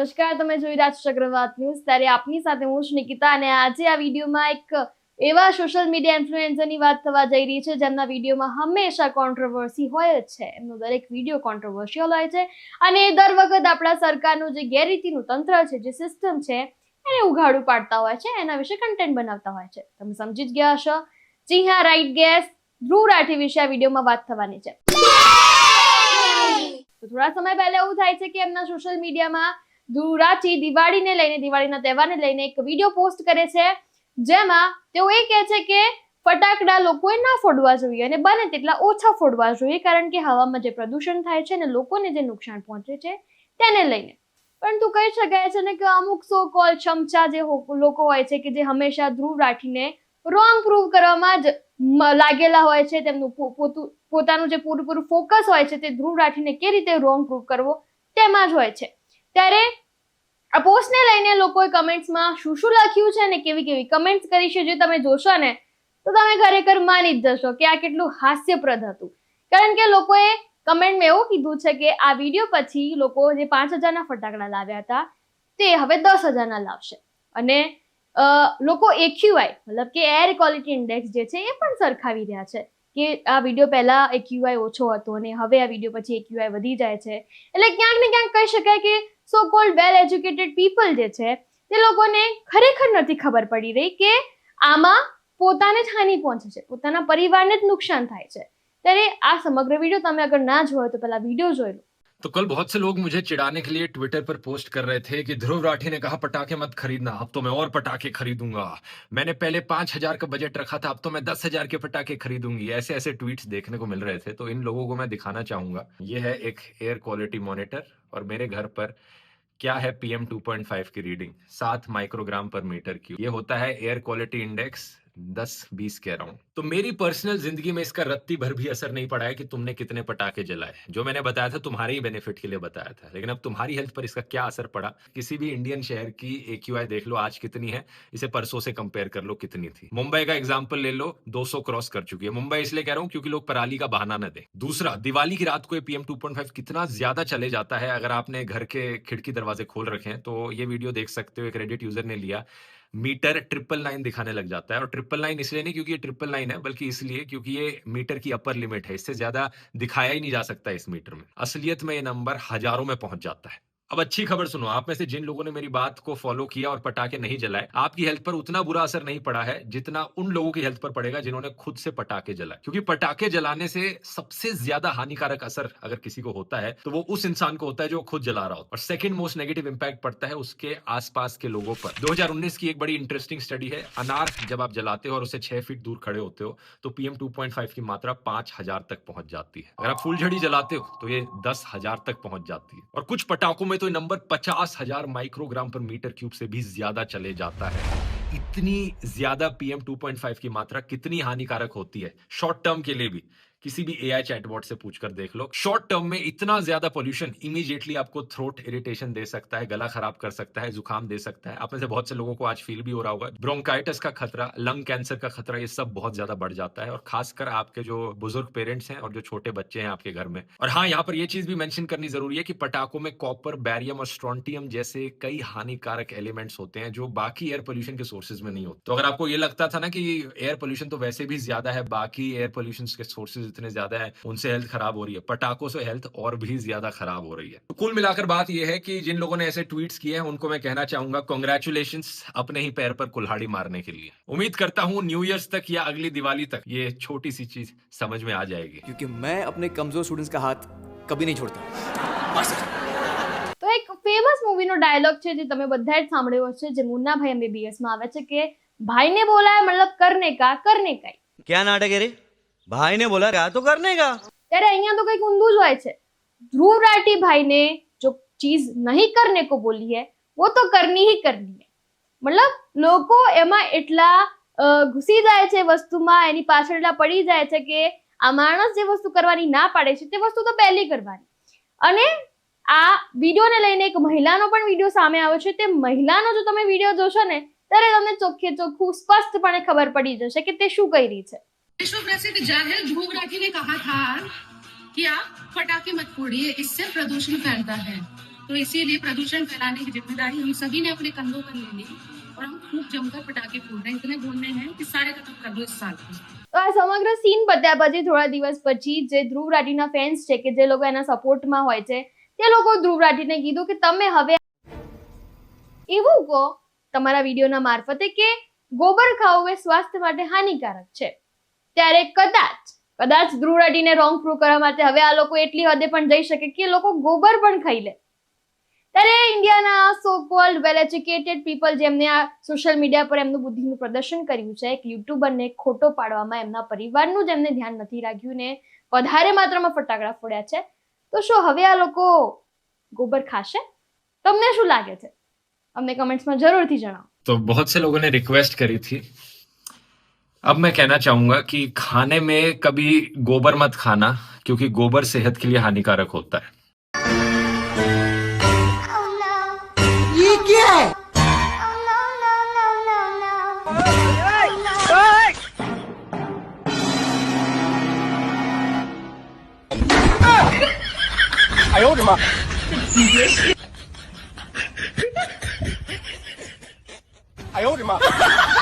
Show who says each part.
Speaker 1: નમસ્કાર તમે જોઈ રહ્યા છો ચક્રવાત ન્યૂઝ. ત્યારે આપની સાથે હું છું નિકિતા અને આજે આ વિડીયોમાં એક એવા સોશિયલ મીડિયા ઇન્ફ્લુએન્સરની વાત થવા જઈ રહી છે જેમના વિડીયોમાં હંમેશા કોન્ટ્રોવર્સી હોય જ છે. એમનો દરેક વીડિયો કોન્ટ્રોવર્શિયલ હોય છે અને દર વખત આપણા સરકારનું જે ગેરરીતિનું તંત્ર છે જે સિસ્ટમ છે એને ઉઘાડું પાડતા હોય છે એના વિશે કન્ટેન્ટ બનાવતા હોય છે. તમે સમજી જ ગયા હશો. જી હા રાઈટ ગેસ ધ્રુવ રાઠી વિશે આ વિડીયોમાં વાત થવાની છે. તો થોડા સમય પહેલા એવું થાય છે કે એમના સોશિયલ મીડિયામાં ધ્રુવરાઠી દિવાળીને લઈને, દિવાળીના તહેવારને લઈને એક વીડિયો પોસ્ટ કરે છે. જેમાં તેઓ એ કહે છે કે ફટાકડા લોકોએ ના ફોડવા જોઈએ અને બને તેટલા ઓછા ફોડવા જોઈએ, કારણ કે હવામાં જે પ્રદૂષણ થાય છે અને લોકોને જે નુકસાન પહોંચે છે તેને લઈને. પરંતુ કહી શકાય છે ને કે અમુક સો કોલ ચમચા જે લોકો હોય છે કે જે હંમેશા ધ્રુવ રાખીને રોંગ પ્રૂવ કરવામાં જ લાગેલા હોય છે, તેમનું પોતાનું જે પૂરેપૂરું ફોકસ હોય છે તે ધ્રુવ રાખીને કે રીતે રોંગ પ્રૂવ કરવો, તેમાં જ હોય છે. ત્યારે આ પોસ્ટને લઈને લોકોએ કમેન્ટ્સમાં શું શું લખ્યું છે અને કેવી કેવી કમેન્ટ્સ કરી છે, જે તમે જોશો ને, તો તમે ખરેખર માની જ જશો કે આ કેટલું હાસ્યપ્રદ હતું. કારણ કે લોકોએ કમેન્ટમાં એવું કીધું છે કે આ વીડિયો પછી લોકો જે પાંચ હજારના ફટાકડા લાવ્યા હતા, તે હવે દસ હજારના લાવશે. અને લોકો એક્યુઆઈ મતલબ કે એર ક્વોલિટી ઇન્ડેક્સ જે છે એ પણ સરખાવી રહ્યા છે કે આ વીડિયો પહેલાં એક્યુઆઈ ઓછો હતો અને હવે આ વીડિયો પછી એક્યુઆઈ વધી જાય છે. એટલે ક્યાંક ને ક્યાંક કહી શકાય કે so called well educated people જે છે, તે લોકોને ખરેખર નથી ખબર પડી રહી કે આમાં પોતાને જ હાનિ પહોંચે છે, પોતાના પરિવારને જ નુકસાન થાય છે. ત્યારે આ સમગ્ર વીડિયો તમે અગર ના જોયો તો પહેલા વીડિયો જોઈ લો.
Speaker 2: तो कल बहुत से लोग मुझे चिढ़ाने के लिए ट्विटर पर पोस्ट कर रहे थे कि ध्रुव राठी ने कहा, पटाखे मत खरीदना, अब तो मैं और पटाखे खरीदूँगा। मैंने पहले पाँच हज़ार का बजट रखा था, अब तो मैं दस हज़ार के पटाखे खरीदूँगी। ऐसे ऐसे ट्वीट्स देखने को मिल रहे थे तो इन लोगों को मैं दिखाना चाहूँगा। ये है एक एयर क्वालिटी मॉनिटर और मेरे घर पर क्या है पीएम 2.5 की रीडिंग सात माइक्रोग्राम पर मीटर की ये होता है एयर क्वालिटी इंडेक्स दस बीस कह रहा हूँ। तो मेरी पर्सनल ज़िंदगी में इसका रत्ती भर भी असर नहीं पड़ा है कि तुमने कितने पटाखे जलाए जो मैंने बताया था, तुम्हारे ही बेनिफिट के लिए बताया था। लेकिन अब तुम्हारी हेल्थ पर इसका क्या असर पड़ा? किसी भी इंडियन शहर की ए देख लो, आज कितनी है? इसे परसों से कंपेयर कर लो, कितनी थी। मुंबई का एग्ज़ाम्पल ले लो 200 क्रॉस कर चुकी है। मुंबई इसलिए कह रहा हूँ क्योंकि लोग पराली का बहाना न दे। दूसरा, दिवाली की रात को ये पीएम 2.5 कितना ज़्यादा चले जाता है? अगर आपने घर के खिड़की दरवाजे खोल रखे हैं तो ये वीडियो देख सकते हो, एक रेडिट यूज़र ने लिया। मीटर ट्रिपल लाइन दिखाने लग जाता है। और ट्रिपल लाइन इसलिए नहीं क्योंकि ये ट्रिपल लाइन है, बल्कि इसलिए क्योंकि ये मीटर की अपर लिमिट है, इससे ज़्यादा दिखाया ही नहीं जा सकता इस मीटर में। असलियत में ये नंबर हज़ारों में पहुँच जाता है। अब अच्छी खबर सुनो, आप में से जिन लोगों ने मेरी बात को फॉलो किया और पटाखे नहीं जलाए, आपकी हेल्थ पर उतना बुरा असर नहीं पड़ा है जितना उन लोगों की हेल्थ पर पड़ेगा जिन्होंने खुद से पटाखे जलाए। क्योंकि पटाखे जलाने से सबसे ज़्यादा हानिकारक असर अगर किसी को होता है तो वो उस इंसान को होता है जो खुद जला रहा हो। और सेकंड मोस्ट नेगेटिव इंपैक्ट पड़ता है उसके आसपास के लोगों पर। 2019 की एक बड़ी इंटरेस्टिंग स्टडी है, अनार जब आप जलाते हो और उसे छह फीट दूर खड़े होते हो तो पीएम 2.5 की मात्रा पाँच हज़ार तक पहुँच जाती है। अगर आप फुलझड़ी जलाते हो तो ये दस हज़ार तक पहुँच जाती है। और कुछ पटाखों में तो नंबर पचास हज़ार माइक्रोग्राम पर मीटर क्यूब से भी ज़्यादा चले जाता है। इतनी ज़्यादा पीएम 2.5 की मात्रा कितनी हानिकारक होती है? शॉर्ट टर्म के लिए भी। किसी भी एआई चैटबॉट से पूछकर देख लो। शॉर्ट टर्म में इतना ज़्यादा पोल्यूशन इमीडिएटली आपको थ्रोट इरिटेशन दे सकता है, गला खराब कर सकता है, जुकाम दे सकता है। आप में से बहुत से लोगों को आज फील भी हो रहा होगा। ब्रोंकाइटिस का खतरा लंग कैंसर का खतरा, ये सब बहुत ज़्यादा बढ़ जाता है। और खासकर आपके जो बुज़ुर्ग पेरेंट्स हैं और जो छोटे बच्चे हैं आपके घर में। और हाँ यहाँ पर यह चीज़ भी मेंशन करनी ज़रूरी है कि पटाखों में कॉपर बैरियम और स्ट्रॉन्टियम जैसे कई हानिकारक एलिमेंट्स होते हैं जो बाकी एयर पोल्यूशन के सोर्सेज में नहीं होते। तो अगर आपको ये लगता था ना कि एयर पोल्यूशन तो वैसे भी ज़्यादा है, बाकी एयर पोल्यूशन के सोर्सेज इतने ज्यादा है उनसे हेल्थ खराब हो रही है पटाखों से हेल्थ और भी ज्यादा खराब हो रही है तो कुल मिलाकर बात यह है कि जिन लोगों ने ऐसे ट्वीट्स किए हैं उनको मैं कहना चाहूंगा कॉन्ग्रेचुलेशन अपने ही पैर पर कुल्हाड़ी मारने के लिए उम्मीद करता हूँ न्यू ईयर्स तक या अगली दिवाली तक ये छोटी सी चीज समझ में आ जाएगी
Speaker 3: क्योंकि मैं अपने कमजोर स्टूडेंट्स का हाथ कभी नहीं छोड़ता
Speaker 1: તો એક ફેમસ મૂવીનો ડાયલોગ છે જે તમે બધાએ જ સાંભળ્યો હશે જે મુન્નાભાઈ MBBS માં આવે છે કે ભાઈને બોલાય મતલબ કરને કા કરને કાઈ
Speaker 4: क्या नाटक है रे ભાઈને બોલાવ્યા તો કરનેગા
Speaker 1: ત્યારે અહીંયા तो કંઈક ઊંધું જ હોય છે. ધ્રુવ રાઠી ભાઈને જો ચીજ નહીં કરને કો બોલી હે વો તો કરની હી કરની હે. મતલબ, લોકો એમાં એટલા ઘૂસી જાય છે વસ્તુમાં, એની પાછળ એટલા પડી જાય છે કે આ માણસ જે વસ્તુ કરવાની ના પાડે છે, તે વસ્તુ તો પહેલી કરવાની. અને આ વિડીયોને લઈને એક મહિલાનો પણ વીડિયો સામે આવ્યો છે, તે મહિલાનો જો તમે વીડિયો જોશો ને, ત્યારે તમને ચોખ્ખે ચોખ્ખું સ્પષ્ટપણે ખબર પડી જશે કે તે શું કરી રહી છે.
Speaker 5: विश्व प्रसिद्ध जाहिर ध्रुव राठी ने कहा था कि आप पटाखे मत फोड़िए इससे प्रदूषण फैलता है तो इसीलिए प्रदूषण फैलाने की जिम्मेदारी हम सभी ने अपने कंधों पर ले ली और हम खूब जमकर पटाखे फोड़ रहे हैं इतने फोड़ने हैं कि सारे खत्म कर दो इस साल में
Speaker 1: તો આ સમગ્ર સીન પત્યા પછી થોડા દિવસ પછી જે ધ્રુવ રાઠીના ફેન્સ છે કે જે લોકો એના સપોર્ટમાં હોય છે તે લોકો ધ્રુવ રાઠીને કીધું કે તમે હવે એવું કહો તમારા વિડીયોના મારફતે કે ગોબર ખાવું એ સ્વાસ્થ્ય માટે હાનિકારક છે ત્યારે કદાચ કદાચ ધ્રુવ રોંગ પ્રૂવ કરવા માટે હવે આ લોકો એટલી હદે પણ જઈ શકે કે લોકો ગોબર પણ ખાઈ લે. ત્યારે ઇન્ડિયાના so called well educated people જેમને આ સોશિયલ મીડિયા પર એમનું બુદ્ધિનું પ્રદર્શન કર્યું છે, એક યુટ્યુબરને ખોટો પાડવામાં એમના પરિવારનું જેમને ધ્યાન નથી રાખ્યું ને વધારે માત્રામાં ફટાકડા ફોડ્યા છે. તો શું હવે આ લોકો ગોબર ખાશે? તમને શું લાગે છે? અમને કમેન્ટ્સમાં જરૂરથી જણાવો.
Speaker 2: તો બહુ સે લોકોને રિક્વેસ્ટ કરી હતી. अब मैं कहना चाहूँगा कि खाने में कभी गोबर मत खाना क्योंकि गोबर सेहत के लिए हानिकारक होता है।
Speaker 6: Eh,